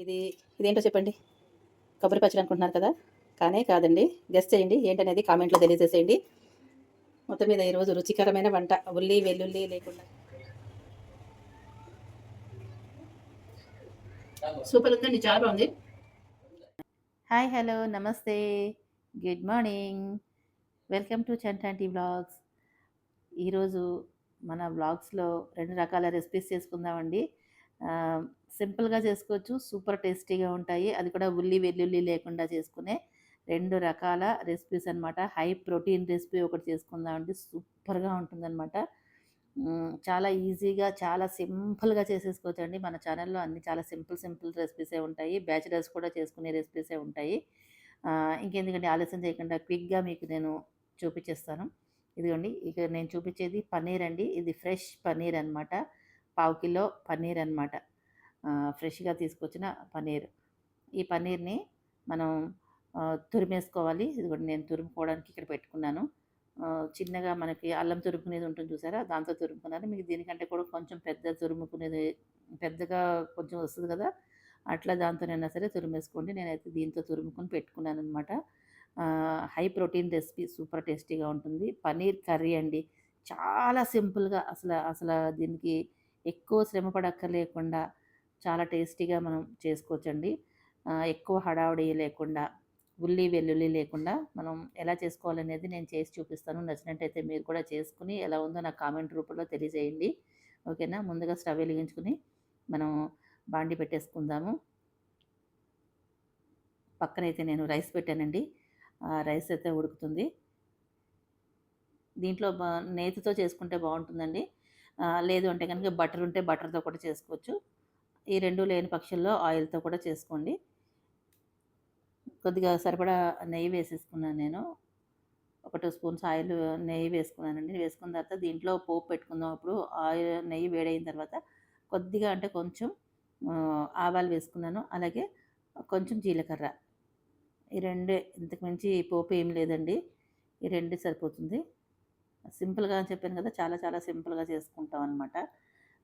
ఇది ఇదేంటో చెప్పండి. కొబ్బరి పచ్చడి అనుకుంటున్నారు కదా? కానే కాదండి. గెస్ట్ చేయండి. ఏంటనేది కామెంట్లో తెలియజేసేయండి. మొత్తం మీద ఈరోజు రుచికరమైన వంట. ఉల్లి వెల్లుల్లి లేకుండా. సూపర్ ఉందండి. చాలా బాగుంది. Hi hello. నమస్తే. Good morning. వెల్కమ్ టు చంటాంటి వ్లాగ్స్. ఈరోజు మన వ్లాగ్స్లో రెండు రకాల రెసిపీస్ చేసుకుందామండి. సింపుల్గా చేసుకోవచ్చు. సూపర్ టేస్టీగా ఉంటాయి. అది కూడా ఉల్లి వెల్లుల్లి లేకుండా చేసుకునే రెండు రకాల రెసిపీస్ అన్నమాట. హై ప్రోటీన్ రెసిపీ ఒకటి చేసుకుందామండి సూపర్గా ఉంటుందన్నమాట. చాలా ఈజీగా చాలా సింపుల్గా చేసేసుకోవచ్చు అండి. మన ఛానల్లో అన్ని చాలా సింపుల్ సింపుల్ రెసిపీసే ఉంటాయి. బ్యాచిలర్స్ కూడా చేసుకునే రెసిపీసే ఉంటాయి. ఇంకెందుకంటే ఆలస్యం చేయకుండా క్విక్గా మీకు నేను చూపించేస్తాను ఇదిగోండి ఇక నేను చూపించేది పన్నీర్ అండి ఇది ఫ్రెష్ పన్నీర్ అన్నమాట పావు కిలో పన్నీర్ అనమాట ఫ్రెష్గా తీసుకొచ్చిన పన్నీర్. ఈ పన్నీర్ని మనం తురిమేసుకోవాలి. ఇది కూడా నేను తురుముకోవడానికి ఇక్కడ పెట్టుకున్నాను. చిన్నగా మనకి అల్లం తురుముకునేది ఉంటుంది చూసారా? దాంతో తురుముకున్నాను. మీకు దీనికంటే కూడా కొంచెం పెద్ద తురుముకునేది పెద్దగా కొంచెం వస్తుంది కదా? అట్లా దాంతోనైనా సరే తురిమేసుకోండి. నేనైతే దీంతో తురుముకుని పెట్టుకున్నాను అనమాట హై ప్రోటీన్ రెసిపీ సూపర్ టేస్టీగా ఉంటుంది. పన్నీర్ కర్రీ అండి. చాలా సింపుల్గా అసలు అసలు దీనికి ఎక్కువ శ్రమ పడక్కర్లేకుండా చాలా టేస్టీగా మనం చేసుకోవచ్చండి. ఎక్కువ హడావుడి లేకుండా ఉల్లి వెల్లుల్లి లేకుండా మనం ఎలా చేసుకోవాలనేది నేను చేసి చూపిస్తాను. నచ్చినట్టయితే మీరు కూడా చేసుకుని ఎలా ఉందో నాకు కామెంట్ రూపంలో తెలియజేయండి. ఓకేనా? ముందుగా స్టవ్ వెలిగించుకుని మనం బాండి పెట్టేసుకుందాము. పక్కనైతే నేను రైస్ పెట్టానండి. ఆ రైస్ అయితే ఉడుకుతుంది. దీంట్లో బా- నేతితో చేసుకుంటే బాగుంటుందండి. లేదు అంటే కనుక బటర్ ఉంటే బటర్తో కూడా చేసుకోవచ్చు. ఈ రెండు లేని పక్షుల్లో ఆయిల్తో కూడా చేసుకోండి. కొద్దిగా సరిపడా నెయ్యి వేసేసుకున్నాను నేను. ఒక టూ స్పూన్స్ ఆయిల్ నెయ్యి వేసుకున్నానండి. వేసుకున్న తర్వాత దీంట్లో పోపు పెట్టుకుందాం. అప్పుడు ఆయిల్ నెయ్యి వేడైన తర్వాత కొద్దిగా అంటే కొంచెం ఆవాలు వేసుకున్నాను. అలాగే కొంచెం జీలకర్ర. ఈ రెండే ఇంతకు మించి పోపు ఏం లేదండి. ఈ రెండే సరిపోతుంది. సింపుల్గా చెప్పాను కదా చాలా చాలా సింపుల్గా చేసుకుంటాం అనమాట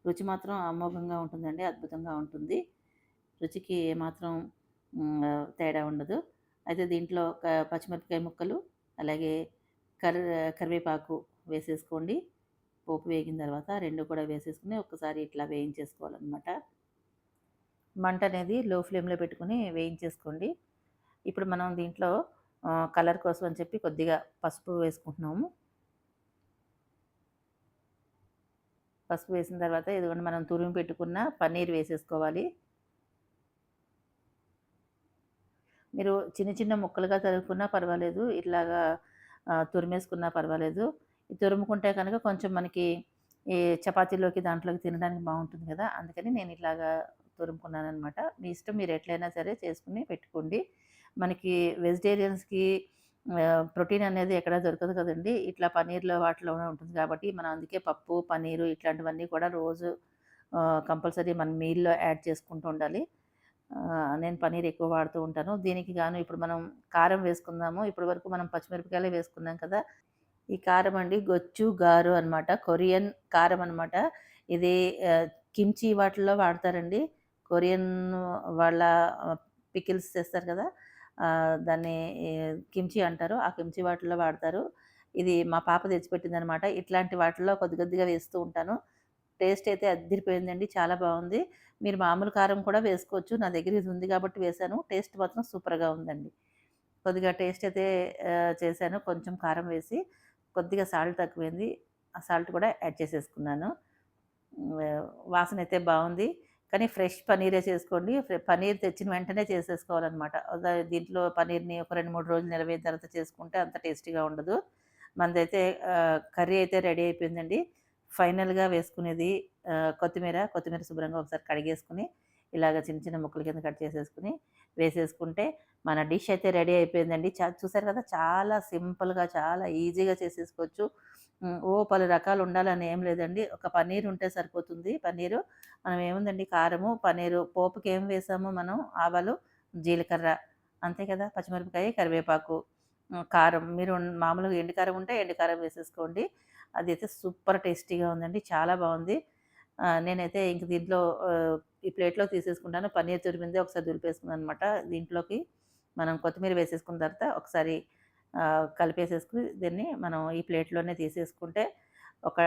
రుచి మాత్రం అమోఘంగా ఉంటుందండి అద్భుతంగా ఉంటుంది. రుచికి ఏమాత్రం తేడా ఉండదు. అయితే దీంట్లో క- పచ్చిమిరపకాయ ముక్కలు అలాగే కర్ కరివేపాకు వేసేసుకోండి. పోపు వేగిన తర్వాత రెండు కూడా వేసేసుకుని ఒక్కసారి ఇట్లా వేయించేసుకోవాలన్నమాట. మంట అనేది లో ఫ్లేమ్లో పెట్టుకుని వేయించేసుకోండి. ఇప్పుడు మనం దీంట్లో కలర్ కోసం అని చెప్పి కొద్దిగా పసుపు వేసుకుంటున్నాము. పసుపు వేసిన తర్వాత ఇదిగోండి మనం తురిమి పెట్టుకున్న పన్నీర్ వేసేసుకోవాలి. మీరు చిన్న చిన్న ముక్కలుగా తరుక్కున్నా పర్వాలేదు ఇట్లాగా తురిమేసుకున్నా పర్వాలేదు. తురుముకుంటే కనుక కొంచెం మనకి ఈ చపాతీలోకి దాంట్లోకి తినడానికి బాగుంటుంది కదా అందుకని నేను ఇట్లాగా తురుముకున్నాను అనమాట మీ ఇష్టం మీరు ఎట్లయినా సరే చేసుకుని పెట్టుకోండి. మనకి వెజిటేరియన్స్కి ప్రోటీన్ అనేది ఎక్కడ దొరకదు కదండి. ఇట్లా పన్నీర్లో వాటిలోనే ఉంటుంది కాబట్టి మనం అందుకే పప్పు పన్నీరు ఇట్లాంటివన్నీ కూడా రోజు కంపల్సరీ మన మీల్లో యాడ్ చేసుకుంటూ ఉండాలి. నేను పన్నీర్ ఎక్కువ వాడుతూ ఉంటాను. దీనికి గాను ఇప్పుడు మనం కారం వేసుకుందాము. ఇప్పటి వరకు మనం పచ్చిమిరపకాయలే వేసుకున్నాం కదా. ఈ కారం అండి గొచ్చు గారు అన్నమాట. కొరియన్ కారం అనమాట ఇది కిమ్చి వాటిల్లో వాడతారండి. కొరియన్ వాళ్ళ పికిల్స్ చేస్తారు కదా. దాన్ని కిమ్చి అంటారు. ఆ కిమ్చి వాటిల్లో వాడతారు. ఇది మా పాప తెచ్చిపెట్టింది అనమాట ఇట్లాంటి వాటిల్లో కొద్ది కొద్దిగా వేస్తూ ఉంటాను. టేస్ట్ అయితే అద్దరిపోయిందండి చాలా బాగుంది. మీరు మామూలు కారం కూడా వేసుకోవచ్చు. నా దగ్గర ఇది ఉంది కాబట్టి వేశాను. టేస్ట్ మాత్రం సూపర్గా ఉందండి. కొద్దిగా టేస్ట్ అయితే చేశాను. కొంచెం కారం వేసి కొద్దిగా సాల్ట్ తక్కువైంది. ఆ సాల్ట్ కూడా యాడ్ చేసేసుకున్నాను. వాసన అయితే బాగుంది. కానీ ఫ్రెష్ పనీరే చేసుకోండి. పనీర్ తెచ్చిన వెంటనే చేసేసుకోవాలన్నమాట. దీంట్లో పనీర్ని ఒక రెండు మూడు రోజులు నిలవైన తర్వాత చేసుకుంటే అంత టేస్టీగా ఉండదు. మనదైతే కర్రీ అయితే రెడీ అయిపోయిందండి. ఫైనల్గా వేసుకునేది కొత్తిమీర కొత్తిమీర శుభ్రంగా ఒకసారి కడిగేసుకుని ఇలాగ చిన్న చిన్న ముక్కల కింద కట్ చేసేసుకుని వేసేసుకుంటే మన డిష్ అయితే రెడీ అయిపోయిందండి. చా చూసారు కదా చాలా సింపుల్గా చాలా ఈజీగా చేసేసుకోవచ్చు. ఓ పలు రకాలు ఉండాలని ఏం లేదండి. ఒక పన్నీర్ ఉంటే సరిపోతుంది. పన్నీరు మనం ఏముందండి కారము పన్నీరు పోపుకి ఏం వేసాము మనం ఆవాలు జీలకర్ర అంతే కదా పచ్చిమిరపకాయ కరివేపాకు కారం. మీరు మామూలుగా ఎండుకారం ఉంటే ఎండుకారం వేసేసుకోండి. అది అయితే సూపర్ టేస్టీగా ఉందండి. చాలా బాగుంది. నేనైతే ఇంక దీంట్లో ఈ ప్లేట్లో తీసేసుకుంటాను. పన్నీర్ తురిమింది ఒకసారి దులిపేసుకున్నాను అనమాట దీంట్లోకి. మనం కొత్తిమీర వేసేసుకున్న తర్వాత ఒకసారి కలిపేసేసుకుని దీన్ని మనం ఈ ప్లేట్లోనే తీసేసుకుంటే ఒక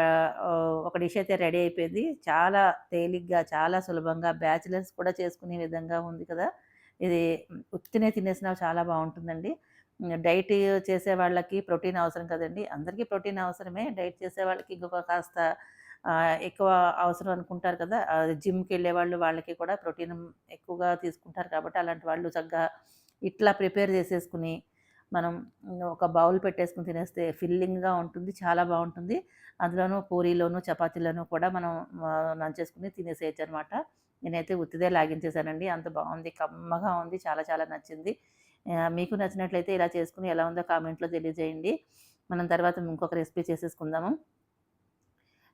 ఒక డిష్ అయితే రెడీ అయిపోయింది. చాలా తేలిగ్గా చాలా సులభంగా బ్యాచిలర్స్ కూడా చేసుకునే విధంగా ఉంది కదా. ఇది ఉత్తినే తినేసినా చాలా బాగుంటుందండి. డైట్ చేసే వాళ్ళకి ప్రోటీన్ అవసరం కదండి. అందరికీ ప్రోటీన్ అవసరమే. డైట్ చేసే వాళ్ళకి ఇంకొక కాస్త ఎక్కువ అవసరం అనుకుంటారు కదా. జిమ్కి వెళ్ళే వాళ్ళు వాళ్ళకి కూడా ప్రోటీన్ ఎక్కువగా తీసుకుంటారు కాబట్టి అలాంటి వాళ్ళు చక్కగా ఇట్లా ప్రిపేర్ చేసేసుకుని మనం ఒక బౌల్ పెట్టేసుకుని తినేస్తే ఫిల్లింగ్గా ఉంటుంది చాలా బాగుంటుంది. అందులోనూ పూరీలోను చపాతీలోనూ కూడా మనం నంచేసుకుని తినేసేయచ్చు అనమాట నేనైతే ఉత్తిదే లాగించేసానండి. అంత బాగుంది కమ్మగా ఉంది చాలా చాలా నచ్చింది. మీకు నచ్చినట్లయితే ఇలా చేసుకుని ఎలా ఉందో కామెంట్లో తెలియజేయండి. మనం తర్వాత ఇంకొక రెసిపీ చేసేసుకుందాము.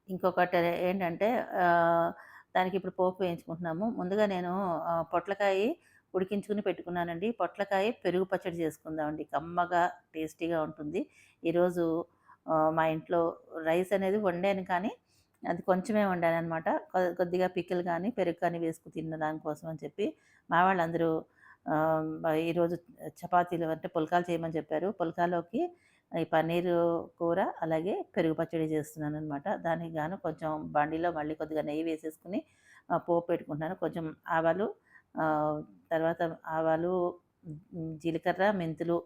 ఇంకొకటి ఏంటంటే దానికి ఇప్పుడు పోపు వేయించుకుంటున్నాము. ముందుగా నేను పొట్లకాయ ఉడికించుకుని పెట్టుకున్నానండి. పొట్లకాయ పెరుగు పచ్చడి చేసుకుందామండి. కమ్మగా టేస్టీగా ఉంటుంది. ఈరోజు మా ఇంట్లో రైస్ అనేది వండాను కానీ అది కొంచెమే వండాను అనమాట కొద్దిగా పిక్కలు కానీ పెరుగు కానీ వేసుకు తినడానికి కోసం అని చెప్పి మా వాళ్ళందరూ ఈరోజు చపాతీలు అంటే పుల్కాలు చేయమని చెప్పారు. పుల్కాలోకి ఈ పన్నీరు కూర అలాగే పెరుగు పచ్చడి చేస్తున్నాను అనమాట దానికి గాను కొంచెం బండిలో మళ్ళీ కొద్దిగా నెయ్యి వేసేసుకుని పోపు పెట్టుకుంటున్నాను. కొంచెం ఆవాలు తర్వాత ఆవాలు జీలకర్ర మెంతులు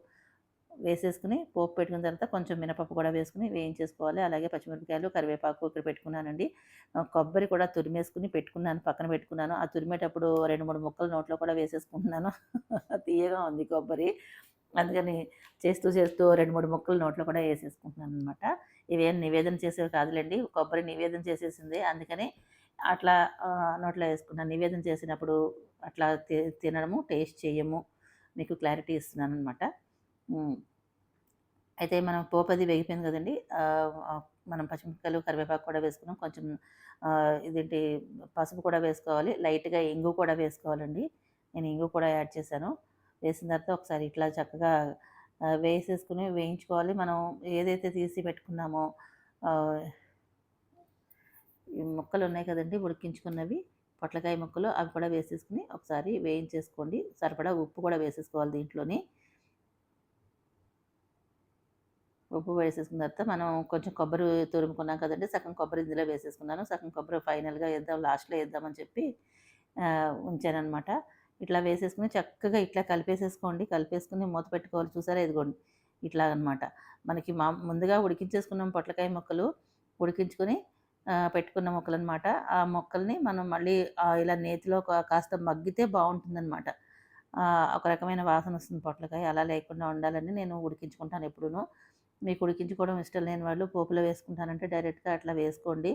వేసేసుకుని పోపు పెట్టుకున్న తర్వాత కొంచెం మినపప్పు కూడా వేసుకుని వేయించేసుకోవాలి. అలాగే పచ్చిమిరపకాయలు కరివేపాకు ఇక్కడ పెట్టుకున్నానండి. కొబ్బరి కూడా తురిమేసుకుని పెట్టుకున్నాను పక్కన పెట్టుకున్నాను. ఆ తురిమేటప్పుడు రెండు మూడు ముక్కలు నోట్లో కూడా వేసేసుకుంటున్నాను. తీయగా ఉంది కొబ్బరి. అందుకని చేస్తూ చేస్తూ రెండు మూడు ముక్కలు నోట్లో కూడా వేసేసుకుంటున్నాను అనమాట ఇవేం నివేదన చేసేవి కాదులేండి. కొబ్బరి నివేదన చేసేసింది. అందుకని అట్లా నోట్లో వేసుకున్నాను నివేదన చేసినప్పుడు అట్లా తి- తినడము టేస్ట్ చేయము మీకు క్లారిటీ ఇస్తున్నాను అనమాట అయితే మనం పోపది వేగిపోయింది కదండి. మనం పచ్చిమిరపకాయలు కరివేపాకు కూడా వేసుకున్నాం. కొంచెం ఇదేంటి పసుపు కూడా వేసుకోవాలి. లైట్గా ఇంగు కూడా వేసుకోవాలండి. నేను ఇంగు కూడా యాడ్ చేశాను. వేసిన తర్వాత ఒకసారి ఇట్లా చక్కగా వేసేసుకుని వేయించుకోవాలి. మనం ఏదైతే తీసి పెట్టుకున్నామో ఈ ముక్కలు ఉన్నాయి కదండి ఉడికించుకున్నవి. పొట్లకాయ ముక్కలు అవి కూడా వేసేసుకుని ఒకసారి వేయించేసుకోండి. సరిపడా ఉప్పు కూడా వేసేసుకోవాలి దీంట్లోని. ఉప్పు వేసేసుకున్న తర్వాత మనం కొంచెం కొబ్బరి తురుముకున్నాం కదండి సగం కొబ్బరి ఇందులో వేసేసుకున్నాను. సగం కొబ్బరి ఫైనల్గా వేద్దాం లాస్ట్లో వేద్దామని చెప్పి ఉంచానమాట ఇట్లా వేసేసుకుని చక్కగా ఇట్లా కలిపేసేసుకోండి. కలిపేసుకుని మూత పెట్టుకోవాలి చూసారా? ఇదిగోండి. ఇట్లా అన్నమాట. మనకి మా ముందుగా ఉడికించేసుకున్నాం పొట్లకాయ ముక్కలు. ఉడికించుకొని పెట్టుకున్న మొక్కలు అనమాట ఆ మొక్కల్ని మనం మళ్ళీ ఇలా నేతిలో కాస్త మగ్గితే బాగుంటుందన్నమాట ఒక రకమైన వాసన వస్తుంది పొట్లకాయ. అలా లేకుండా ఉండాలని నేను ఉడికించుకుంటాను ఎప్పుడూను. మీకు ఉడికించుకోవడం ఇష్టం లేని వాళ్ళు పోపులో వేసుకుంటానంటే డైరెక్ట్గా అట్లా వేసుకోండి.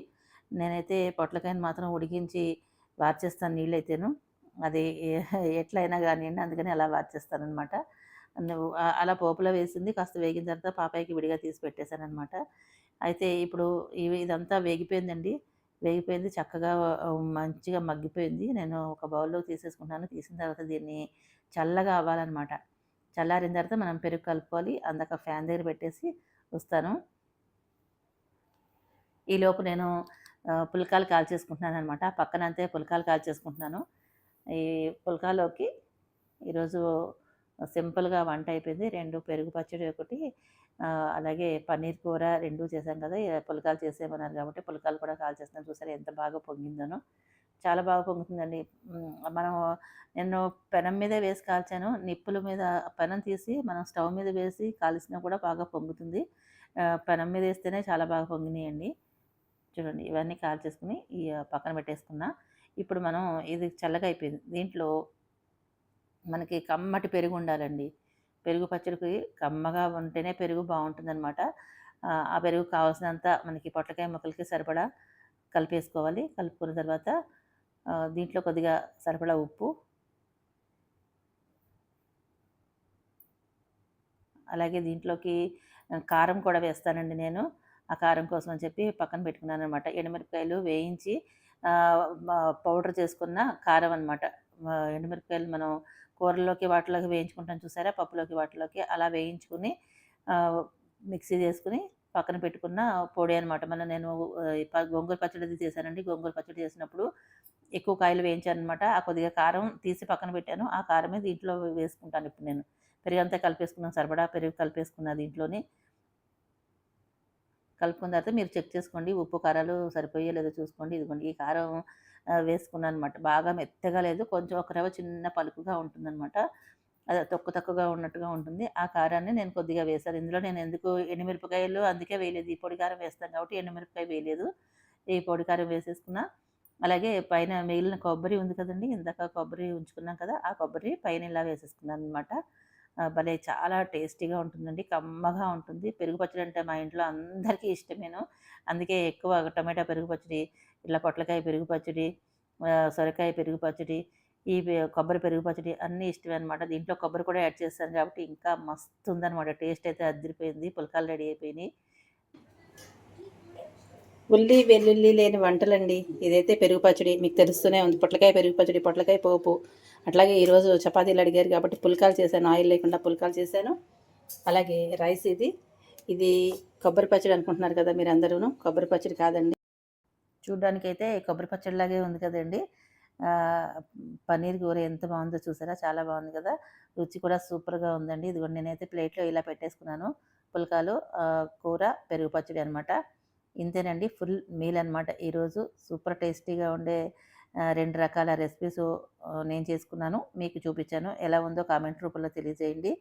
నేనైతే పొట్లకాయని మాత్రం ఉడికించి వార్చేస్తాను నీళ్ళైతేను. అది ఎట్లయినా కానివ్వండి అందుకని అలా వార్చేస్తాను అనమాట అలా పోపులో వేసింది కాస్త వేగిన తర్వాత పాపాయికి విడిగా తీసి పెట్టేశాను అనమాట అయితే ఇప్పుడు ఇవి ఇదంతా వేగిపోయిందండి. వేగిపోయింది చక్కగా మంచిగా మగ్గిపోయింది. నేను ఒక బౌల్లో తీసేసుకుంటాను. తీసిన తర్వాత దీన్ని చల్లగా అవ్వాలన్నమాట. చల్లారిన తర్వాత మనం పెరుగు కలుపుకోవాలి. అందాక ఫ్యాన్ దగ్గర పెట్టేసి వస్తాను. ఈలోపు నేను పుల్కాలు కాల్చేసుకుంటున్నాను అనమాట పక్కన అంతే పుల్కాలు కాల్చేసుకుంటున్నాను. ఈ పుల్కాలోకి ఈరోజు సింపుల్గా వంట అయిపోయింది. రెండు పెరుగు పచ్చడి ఒకటి అలాగే పన్నీర్ కూర రెండు చేశాం కదా! పులకాలు చేసేమన్నారు చేసేయమన్నారు కాబట్టి పులకాలు కూడా కాల్ కాల్చేస్తున్నాను చూసారా ఎంత బాగా పొంగిందనో. చాలా బాగా పొంగుతుందండి. మనం నేను పెనం మీదే వేసి కాల్చాను. నిప్పుల మీద పెనం తీసి మనం స్టవ్ మీద వేసి కాల్చినా కూడా బాగా పొంగుతుంది. పెనం మీద వేస్తేనే చాలా బాగా పొంగినాయండి. చూడండి ఇవన్నీ కాల్చేసుకుని ఈ పక్కన పెట్టేసుకున్నా. ఇప్పుడు మనం ఇది చల్లగా అయిపోయింది. దీంట్లో మనకి కమ్మటి పెరుగు ఉండాలండి. పెరుగు పచ్చడికి కమ్మగా ఉంటేనే పెరుగు బాగుంటుందన్నమాట. ఆ, ఆ పెరుగు కావాల్సినంత మనకి పొట్లకాయ ముక్కలకి సరిపడా కలిపేసుకోవాలి. కలుపుకున్న తర్వాత దీంట్లో కొద్దిగా సరిపడా ఉప్పు అలాగే దీంట్లోకి కారం కూడా వేస్తానండి నేను. ఆ కారం కోసం అని చెప్పి పక్కన పెట్టుకున్నాను అనమాట ఎండుమిరపకాయలు వేయించి పౌడర్ చేసుకున్న కారం అనమాట ఎండుమిరపకాయలు మనం కూరల్లోకి వాటిలోకి వేయించుకుంటాం చూసారా? పప్పులోకి వాటిలోకి అలా వేయించుకుని మిక్సీ చేసుకుని పక్కన పెట్టుకున్న పొడి అనమాట మళ్ళీ నేను ఆ, గోంగూర పచ్చడి అది చేశానండి. గోంగూర పచ్చడి చేసినప్పుడు ఎక్కువ కాయలు వేయించాను అనమాట ఆ కొద్దిగా కారం తీసి పక్కన పెట్టాను. ఆ కారమే దీంట్లో వేసుకుంటాను ఇప్పుడు నేను. పెరుగు అంతా కలిపేసుకున్నాను సరిపడా పెరుగు కలిపేసుకున్నా దీంట్లోని. కలుపుకున్న తర్వాత మీరు చెక్ చేసుకోండి. ఉప్పు కారాలు సరిపోయే లేదో చూసుకోండి. ఇదిగోండి ఈ కారం వేసుకున్నాను అనమాట బాగా మెత్తగా లేదు. కొంచెం ఒక రవ్వ చిన్న పలుకుగా ఉంటుందన్నమాట. అది తక్కువ తక్కువగా ఉన్నట్టుగా ఉంటుంది. ఆ కారాన్ని నేను కొద్దిగా వేశాను. ఇందులో నేను ఎందుకు ఎండుమిరపకాయలు అందుకే వేయలేదు. ఈ పొడి కారం వేస్తాను కాబట్టి ఎండుమిరపకాయ వేయలేదు. ఈ పొడి కారం వేసేసుకున్నా. అలాగే పైన మిగిలిన కొబ్బరి ఉంది కదండి. ఇందాక కొబ్బరి ఉంచుకున్నాం కదా ఆ కొబ్బరి పైన ఇలా వేసేసుకున్నాను అనమాట భలే చాలా టేస్టీగా ఉంటుందండి. కమ్మగా ఉంటుంది. పెరుగు పచ్చడి అంటే మా ఇంట్లో అందరికీ ఇష్టమేను. అందుకే ఎక్కువ టమాటా పెరుగు పచ్చడి ఇట్లా పొట్లకాయ పెరుగు పచ్చడి సొరకాయ పెరుగు పచ్చడి ఈ కొబ్బరి పెరుగు పచ్చడి అన్నీ ఇష్టమే అనమాట దీంట్లో కొబ్బరి కూడా యాడ్ చేస్తాను కాబట్టి ఇంకా మస్తు ఉందన్నమాట టేస్ట్ అయితే అదిరిపోయింది. పుల్కాలు రెడీ అయిపోయినాయి. ఉల్లి వెల్లుల్లి లేని వంటలండి. ఇదైతే పెరుగు పచ్చడి. మీకు తెలుస్తూనే ఉంది. పొట్లకాయ పెరుగు పచ్చడి పొట్లకాయ పోపు. అట్లాగే ఈరోజు చపాతీలు అడిగారు కాబట్టి పుల్కాలు చేశాను. ఆయిల్ లేకుండా పుల్కాలు చేశాను. అలాగే రైస్ ఇది. ఇది కొబ్బరి పచ్చడి అనుకుంటున్నారు కదా మీరు అందరూ కొబ్బరి పచ్చడి కాదండి. చూడ్డానికి అయితే కొబ్బరి పచ్చడిలాగే ఉంది కదండి. పన్నీర్ కూర ఎంత బాగుందో చూసారా? చాలా బాగుంది కదా. రుచి కూడా సూపర్గా ఉందండి. ఇదిగోండి నేనైతే ప్లేట్లో ఇలా పెట్టేసుకున్నాను. పుల్కాలు కూర పెరుగు పచ్చడి అనమాట ఇంతేనండి. ఫుల్ మీల్ అనమాట ఈరోజు సూపర్ టేస్టీగా ఉండే రెండు రకాల రెసిపీస్ నేను చేసుకున్నాను. మీకు చూపించాను. ఎలా ఉందో కామెంట్ రూపంలో తెలియజేయండి.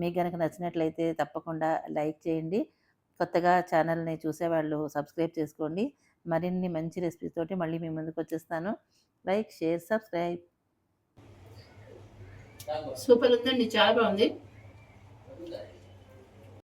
మీకు కనుక నచ్చినట్లయితే తప్పకుండా లైక్ చేయండి. కొత్తగా ఛానల్ని చూసేవాళ్ళు సబ్స్క్రైబ్ చేసుకోండి. మరిన్ని మంచి రెసిపీస్ తోటి మళ్ళీ మీ ముందుకు వచ్చేస్తాను. లైక్ షేర్ సబ్స్క్రైబ్ సూపర్ ఉందండి. చాలా బాగుంది.